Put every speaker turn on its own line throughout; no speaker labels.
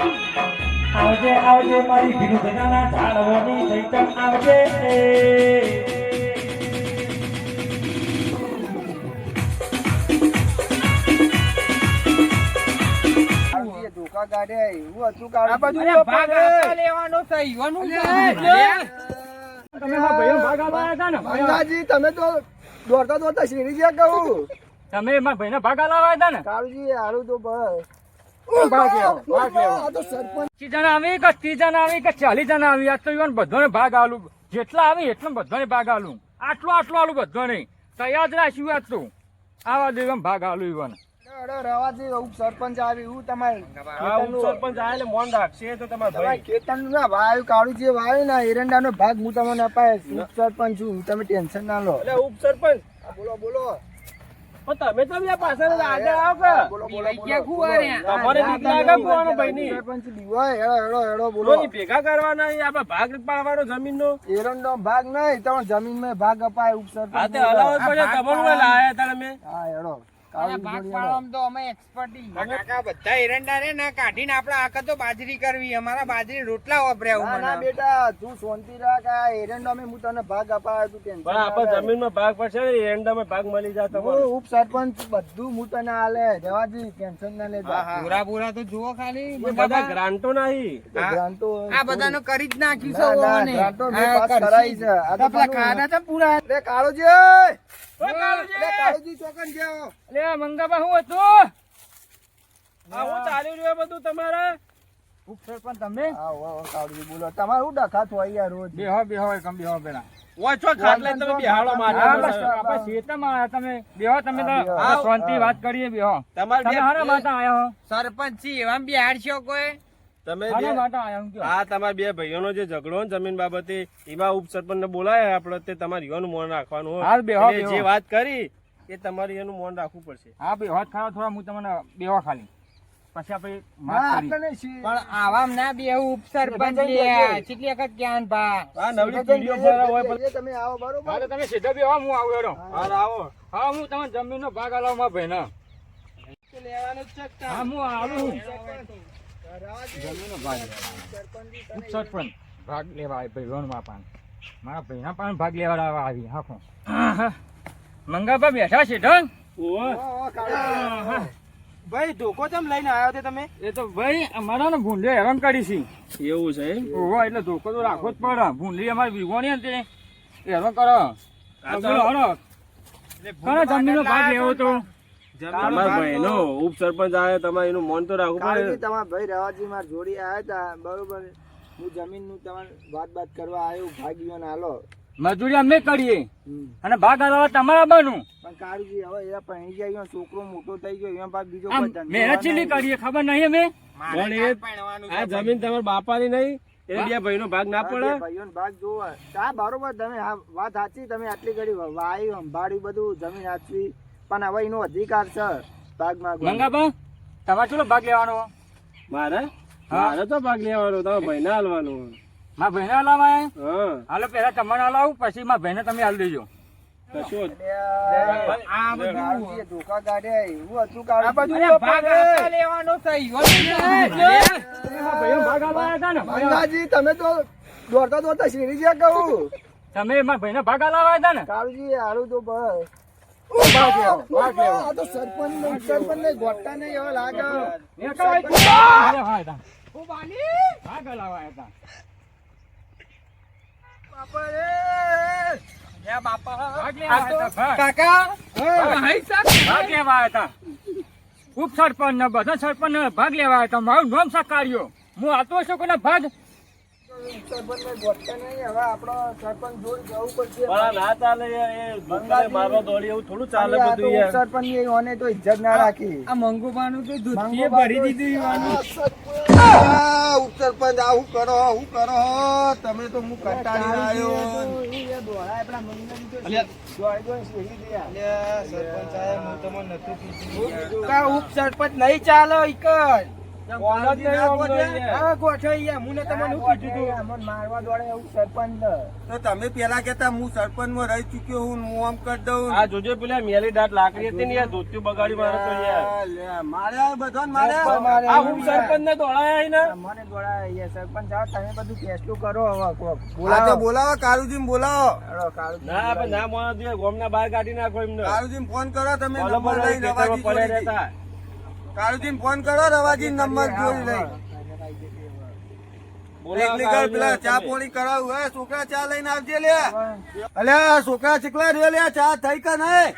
આવજે આવજે મારી ભીલું ઝાડવાની ચૈતન આવજે.
આવજે, ધોકા એવું હતું કાઢું.
આ બધું ભાગ લેવાનો છે, ઈવાનું છે.
તમે
તો દોડતા દોડતા શેરી ગયા કહું.
તમે મારા ભાઈને ભાગ આવ્યા હતા ને?
કાળુજી હારું તો બસ
ભાગ લેવો, ભાગ લેવો.
આ તો સરપંચ.
પચીસ જણા આવી કે ત્રીસ જણા આવી કે ચાલીસ જણા આવી આજ તો ઈવન બધાને ભાગ આલું. જેટલા આવી એટલા બધાને ભાગ આલું. આટલો આટલો આલું બધાને. તૈયાર જ રાખ્યું આજ તો આવા દે ભાગ આલું ઈવન.
અરે, રવાજી, ઉપ સરપંચ આવી હું તમારે
સરપંચ આવે મોન રાખશે તો તમારે
ના વાયુ કાળુજી વાયુ ના એરંડાનો ભાગ હું તમને અપાય ઉપ સરપંચ છું તમે ટેન્શન ના લો.
એટલે ઉપસરપંચ
બોલો બોલો.
તમે તો બી પાછળ જ આગળ આવો કે. તમારે
દીકરા
બીક લાગે ભાઈ ની
સરપંચ દીવા હેડો હેડો હેડો બોલો.
ની ભેગા કરવાના આપણે ભાગ પાડવાનો જમીન નો
એરંડો ભાગ નહીં તો જમીનમાં ભાગ અપાય ઉપસર
હા તે અલાવ પડે તમારું લાયા તમે?
હા હેડો.
અને ભાગ પાડવામાં તો અમે એક્સપર્ટી કાકા બધા એરંડા રે ને કાઢીને આપણે આખા તો બાજરી કરવી અમારા બાજરી રોટલા વાપર્યા
ના
હું
ના
મને
બેટા તું શાંતિ રાખ આ એરંડો મેં હું તને ભાગ અપાયો તું ટેન્શન
પણ આપણે જમીનમાં ભાગ પડશે ને એરંડામાં ભાગ મળી જાય તમારે.
ઉપ સરપંચ બધું હું તને આલે જવાજી ટેન્શન ના લેતા.
પૂરા પૂરા તો જુઓ ખાલી.
બધા ગ્રાન્ટો નહીં.
ગ્રાન્ટો
આ બધાનું કરી જ નાખ્યું છે
ગ્રાન્ટો. કરાઈ છે.
પૂરા.
અરે કાળુજી! ચોકન જાઓ
એટલે મંગાબા શું હતું?
આવું ચાલી રહ્યું બધું તમારે?
ઉપ તમે?
આવો આવો બોલો. તમારું શું ડખા હોય યાર રોજ?
બેહો બેહો એકમ બેહો પેલા
ઓછો ખાટલે તમે બિહાડો
હા,
મારે
આપણે શેતામાં આયા તમે બેહો તમે તો
હા, બેહો.
આપણે શાંતિ વાત કરીએ બેહો.
તમારે
તમે હારા માટે આયા હો?
સરપંચ છી એવા બિહાર છો કોઈ?
તમે
હારા
બે-
માટે આયા હું કયો?
આ તમારા બે ભાઈઓનો જે ઝઘડો ને જમીન બાબતે એમાં ઉપસરપંચ બોલાય આપણે તે તમારે ઈવાનું મોન રાખવાનું હોય.
હાલ બેહો,
એટલે
બેહો.
જે વાત કરી એ તમારે એનું મોન રાખવું પડશે.
હા બેહો જ ખરા થોડા હું તમને બેહો ખાલી. પછી આપણે વાત
હા
કરીએ.
આપણે શી-
પણ આવામ ના બે ઉપસરપંચ કેટલી વખત જ્ઞાન ભા
આ નવરી પીઢીઓ પર હોય
તમે આવો બરોબર.
હા તમે સીધા બેહો હું આવું
આવો.
હા હું તમને જમીનનો ભાગ આલાવ ભાઈના
લેવાનું જ છે
હા હું આવું.
રાજી,
જમીનનો ભાગ ઉપ સરપંચ ભાગ લેવા ભાઈ ભાઈઓમાં પાન મારા ભાઈના પાન ભાગ લેવા આવી હાખો. મંગાબા બેઠા છે ઢંગ.
આવો, આવો.
ભાઈ ધોકો કેમ લઈને આવ્યો તે તમે?
એ તો ભાઈ અમારા ને ભૂંડે હેરાન કરી છે.
એવું છે
ઓહો એટલે ધોકો તો રાખવો જ પડે. ભૂંડલી અમારી વિગોણી હતી. તે હેરાન કરો જમીનનો ભાગ લેવો તો?
તમારા ભાઈનો ઉપસરપંચ આવે તમારે એનું મોન તો રાખવું પડે.
તમારા ભાઈ રવાજી માર જોડી આયા હતા બરોબર. હું જમીન તમારે વાત બાત કરવા આવ્યો ભાગીઓને હાલો.
મજૂરી અમે કરીએ. અને ભાગ આલાવા તમારા બનવું
પણ કાળુજી હવે એ પહેરી જાય છોકરો મોટો થઈ ગયો એમાં બીજો
મહેનત ચીલી કરીએ ખબર નહીં અમે?
પણ એ આ જમીન તમારા બાપાની નહીં એ બે ભાઈનો ભાગ ના પડે.
ભાઈઓનો ભાગ જોવા. બરોબર તમે હા વાત સાચી તમે આટલી ઘડી વાયુ સંભાળ્યું બધું જમીન સાચવી. પણ હવે એનો અધિકાર છે. ભાગમાં.
મંગાબા તમારે કેટલો ભાગ લેવાનો?
મારે. મારે તો ભાગ લેવાનો તમારા ભાઈને હાલવાનો.
મારા ભાઈને હલાવા હાલો પેલા તમને હલાવું પછી મારા ભાઈને તમે હાલ દેજો.
કશું જ.
આ બધું
કાળુજીએ ધોકા કાઢ્યા એવું હતું
આ
કાળુજી.
ભાગ આપવા લેવાનો છે ઈવાનું છે.
તમે
તમે તો દોડતા દોડતા શેરી કહું.
તમે મારા ભાઈને ભાગ આવ્યા હતા ને?
કાળુજી હારું તો બસ. સરપંચ સરપંચ ને
હતા. ઉપ સરપંચ ને બધા સરપંચ ભાગ લેવા હતા મારું નામ સકાર્યો હું આતો છું કોને ભાગ
સરપંચ ને નહીં હવે આપણો સરપંચ જોડ જવું પડશે
પણ ના ચાલે એ દુકાને મારવા દોડી એવું થોડું ચાલે બધું યાર.
સરપંચની ઓને તો ઇજ્જત ના રાખી.
આ મંગુબાનું તો
મંગોબા
ભરી દીધું ઈવાનું?
ઉપસરપંચ આવું કરો આવું કરો તમે તો હું કંટાળી આવ્યો.
કા ઉપ સરપંચ નહીં ચાલો હું તમને કીધું.
દોડે સરપંચ
તો તમે પેલા કેતા હું સરપંચમાં રહી ચુક્યો હું હું આમ કરી દઉં.
આ જોજો પેલા મેલી દાંત લાકડી હતી ને યાર ધોતિયું બગાડી મારે તો યાર.
લે, માર્યા બધાને
આ હું સરપંચ ને દોડાયા ને?
મને દોડાય અહીંયા. સરપંચ આવો તમે બધું ફેસલું કરો હવે
તો
બોલાવો
બોલાવો. કારુજી. બોલાવો
ના ગોમ ના મોના બહાર કાઢી નાખો એમને.
કારુજી ફોન કરો તમે નંબર લઈ
ખેતરમાં
કારુજી ફોન કરો રવાજી નંબર જોઈ લઈ.
બોલાવો
એકલી કર
કાળુજી
પેલા ચા
તમે.
કરાવું હે છોકરા ચા લઈને આવજે લે. અલ્યા છોકરા ચીકલા રે લે ચા થઈ કે નહીં?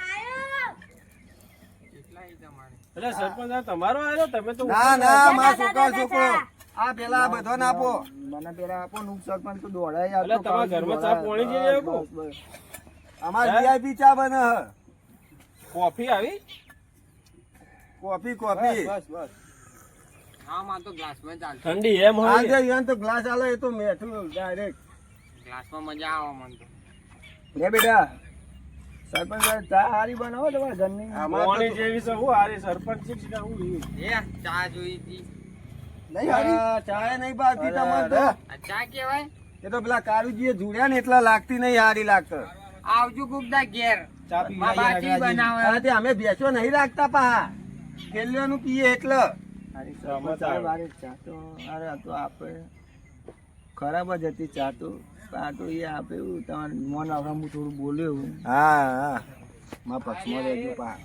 એટલે સરપંચ તમારો આવ્યો તમે તો
ના ના મારા છોકરા છોકરો. આ પેલા બધો આપો.
મને પેલા આપો ને સરપંચ તો દોડાય
એટલે તમારા ઘરમાં ચા પોણી જેવી આપો?
બસ, બસ.
અમાર વીઆઈપી ચા બને
કોફી આવી?
Coffee coffee.
બસ
ઠંડી એમ હોય.
તો ગ્લાસ આલો એ તો મેઠું ડાયરેક્ટ
ગ્લાસમાં મજા આવે મને તો.
લે બેટા સરપંચ સાહેબ ચા હારી બનાવો તમારા ઘરની?
આમાં
જેવી છે હું હારી સરપંચ છે કે હું
એ ચા જોઈ હતી.
નહીં હારી?
ચાય નહીં ભાવતી તમારે તો.
ચા કેવાય
એ તો પેલા કારુજીએ જોડ્યા ને એટલા લાગતી નહીં હારી લાગતો.
આવજો કુકદા ઘેર.
ચા
બનાવે.
અમે બેસો નહીં રાખતા પા ખેલ્યોનું પીએ એટલે.
તો આ આપણે ખરાબ જ હતી ચા તો આ તો એ આપે એવું તમારે મોન આવડે હું થોડું બોલ્યો
હા હા. માં પક્ષમાં રહેજો પા.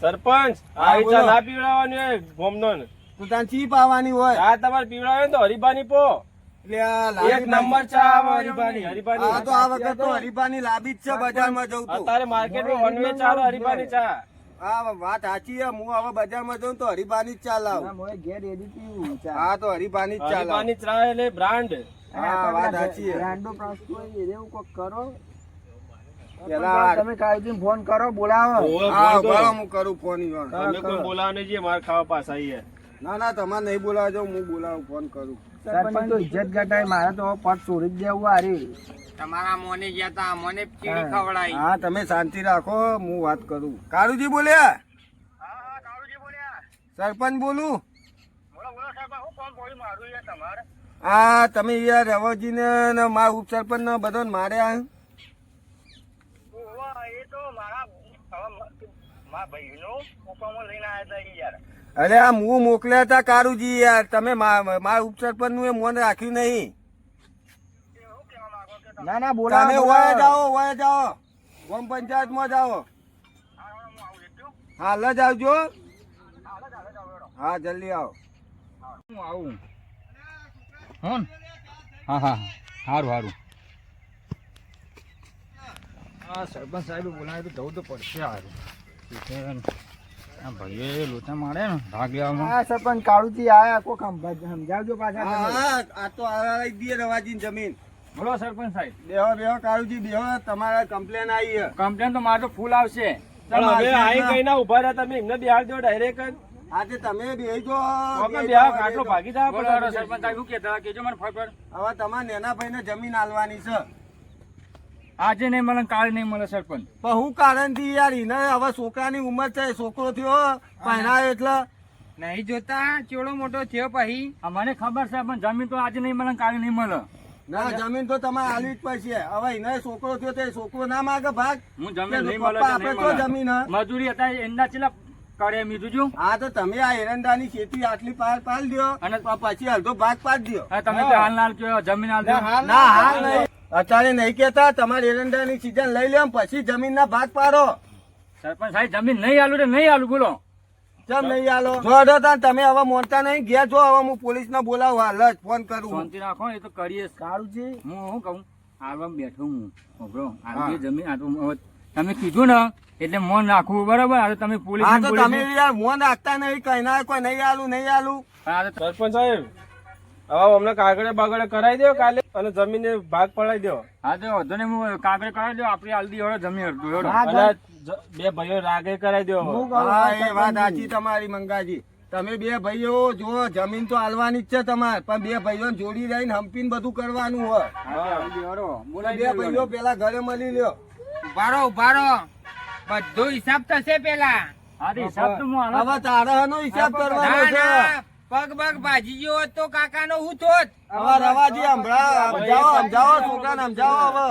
સરપંચ આવી ચા ના પીવડાવવાની હોય ગોમનો ને.
તાન ચી પાવાની હોય.
આ તમારે પીવડાવે તો હરીબાની પો.
એટલે આ
એક નંબર ચા આવે હરીબાની
આ
હરીબાની
તો આ વખત તો હરીફાની લાભી જ છે બજારમાં જવું તો.
અત્યારે માર્કેટમાં વનવે ચાલો હરીબાની ચા.
આ વાત સાચી છે. હું હવે બજારમાં જઉં તો હરિભાની જ ચાલ
આવું ઘેર
હા તો હરિભાની જ ચાલ
હરિભાની ચા એટલે બ્રાન્ડ.
હા વાત સાચી છે.
બ્રાન્ડો પ્રશ્ન હોય એવું કોક કરો. તમે કાળજી ફોન કરો બોલાવો.
હા હું કરું ફોન.
તમે કોઈ બોલાવો નહીં જે માર ખાવા પાસ
ના ના તમારે નહીં બોલાવવા જાઉં હું બોલાવું ફોન કરું.
સરપંચ તો ઇજ્જત ઘટાય મારે તો પદ છોડી જ દેવું હારી.
તમારા મોને ગયા તા મને ચીડી ખવડાવી
હા તમે શાંતિ રાખો હું વાત કરું. કાળુજી બોલ્યા? સરપંચ બોલું? હા તમે યાર રવાજી ને મારા ઉપસરપંચ ને બધો માર્યા અરે આ હું મોકલ્યા હતા કારુજી યાર. તમે મારા ઉપસરપંચનું એ મોન રાખ્યું નહીં.
ના ના
તમે
બોલાવો.
જાઓ ઓય જાઓ. ગ્રામ પંચાયતમાં જાઓ. હાલ જ આવજો. હા જલ્દી આવો.
હું આવું? હોન? હા હા સારું સારું હા સરપંચ સાહેબ બોલાવે તો જવું તો પડશે સારું આ ભાઈએ લોચા મારે ને ભાગ લેવામાં
હા સરપંચ કાળુજી આયા. કોક સમજાવજો પાછા
હા, આ તો આ દે રવાજી જમીન.
બોલો સરપંચ સાહેબ.
બેહો બેહો કાળુજી બેહો તમારા કમ્પ્લેન આવી છે.
કમ્પ્લેન તો મારે તો ફૂલ આવશે.
પણ હવે આઈ કઈ ના ઊભા રહ્યા તમે એમને બિહાર ડાયરેક્ટ
આજે તમે બેહજો
આપણે
બેહજો,
બે આટલો ભાગી જવા
બોલો સરપંચ સાહેબ શું કેજો મને ફરફર
હવે તમારા નેના ભાઈને જમીન આલવાની છે.
આજે નહીં મળે કાલે નહીં મળે સરપંચ.
પણ હું કારણથી યાર એને હવે છોકરાની ઉંમર છે છોકરો થયો પહેરાયો એટલે.
નહીં જોતા ચેવડો મોટો થયો પછી.
મને ખબર છે પણ જમીન તો આજે નહીં મળે કાલે નહીં મળે.
ના જમીન તો તમારે આલવી જ પડશે. હવે એને છોકરો થયો તો છોકરો ના માગે ભાગ.
હું જમીન નહીં મળે
પપ્પા
તો
જમીન
મજૂરી હતા એના છેલ્લા કરે મીધું છું?
હા તો તમે આ એરંડાની ખેતી આટલી પાર પાલ દો
અને
પછી અડધો ભાગ પાડ દો.
હા, તમે તો હાલ નાલ કયો જમીન હાલ
ના હાલ નહીં. અત્યારે નહીં કેતા તમારે એરંડાની સીઝન લઈ લે પછી જમીન ના ભાગ પાડો.
સરપંચ સાહેબ જમીન નહીં આલું તો નહીં આલું બોલો.
ચમ નહીં આલો. જો તાન તમે હવે મોનતા નહીં ગયા છો હવે હું પોલીસ ને બોલાવું. હાલ જ ફોન કરું.
શાંતિ રાખો એ તો કરીએ. સારું
છે?
હું શું કહું હાલવા બેઠો હું. હાલ જમીન આ તો તમે કીધું ને એટલે મોન રાખવું બરાબર? આ તો તમે પોલીસ
તો તમે યાર મોન રાખતા નહીં કઈ ના કોઈ નહીં આલું નહીં આલું.
સરપંચ સાહેબ હવે અમને કાગળે બાગળે કરાવી દો કાલે અને જમીન ભાગ પડાવી દો.
હા તો વધુ ને હું કાગળ કરાવી દો આપડી હાલદી હવે જમીન
બે ભાઈઓ રાગે કરાવી દો.
હા
એ વાત સાચી તમારી મંગાજી. તમે બે ભાઈઓ જો જમીન તો હાલવાની જ છે તમારે પણ બે ભાઈઓ જોડી રહીને હંપીને બધું કરવાનું હોય. બે ભાઈઓ પેલા ઘરે મળી લ્યો.
ઉભારો ઉભારો બધો હિસાબ થશે પેલા.
હિસાબ તો
હવે તારા હિસાબ કરવાનો છે.
પગ પગ ભાજી ગયો હોત તો કાકાનો હું થોત.
હવે રવાજી હમણાં સમજાવો સમજાવો છોકરાને સમજાવો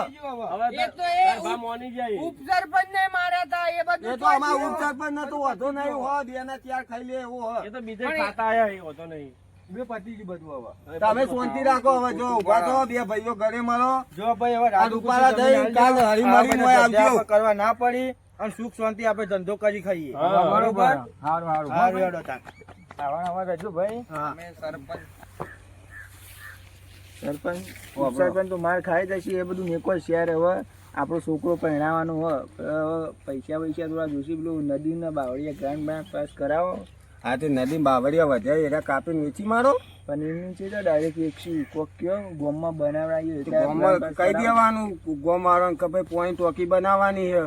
હવે.
એ તો એ
મોની જાય.
ઉપસરપંચ ને માર્યા હતા એ
એ તો અમાર ઉપસરપંચ ને તો વધુ નહીં હો બે ને ચાર ખાઈ લે એવો
એ તો બીજે ખાતા આયા એ વધો નહીં.
તમે શાંતિ રાખો હવે જો ઊભા થો બે ભાઈઓ ઘરે મળો.
જો ભાઈ હવે
આ રૂપાલા થઈ કાલ હળીમળીને હોય આવજો
કરવા ના પડી અને સુખ શાંતિ આપણે ધંધો કરી ખાઈએ. બરોબર?
આવા આવા રહેજો ભાઈ.
અમે સરપંચ.
સરપંચ સરપંચ તો માર ખાઈ જશે એ બધું મેકો શેર હવે આપણો છોકરો પહેણાવાનો હોય. હવે પૈસા પૈસા થોડા જોશી પેલું નદીના બાવળિયા ગ્રાન્ડ પાસ કરાવો.
હા તે નદી બાવરિયા વધ્યા એના કાપીને વેચી મારો?
પણ એમની છે તો ડાયરેક્ટ એકસો કોક કયો ગોમમાં બનાવડાવીએ એટલે
ગોમાં
brand
કહી દેવાનું? ગોમ વાળાને કે ભાઈ પોઈન્ટ ટોકી બનાવવાની છે.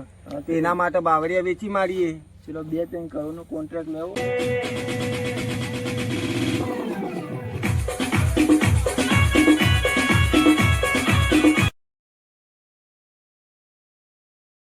તો એના માટે બાવરિયા વેચી મારીએ.
ચલો બે ત્રણ કરોડનો કોન્ટ્રાક્ટ લેવો.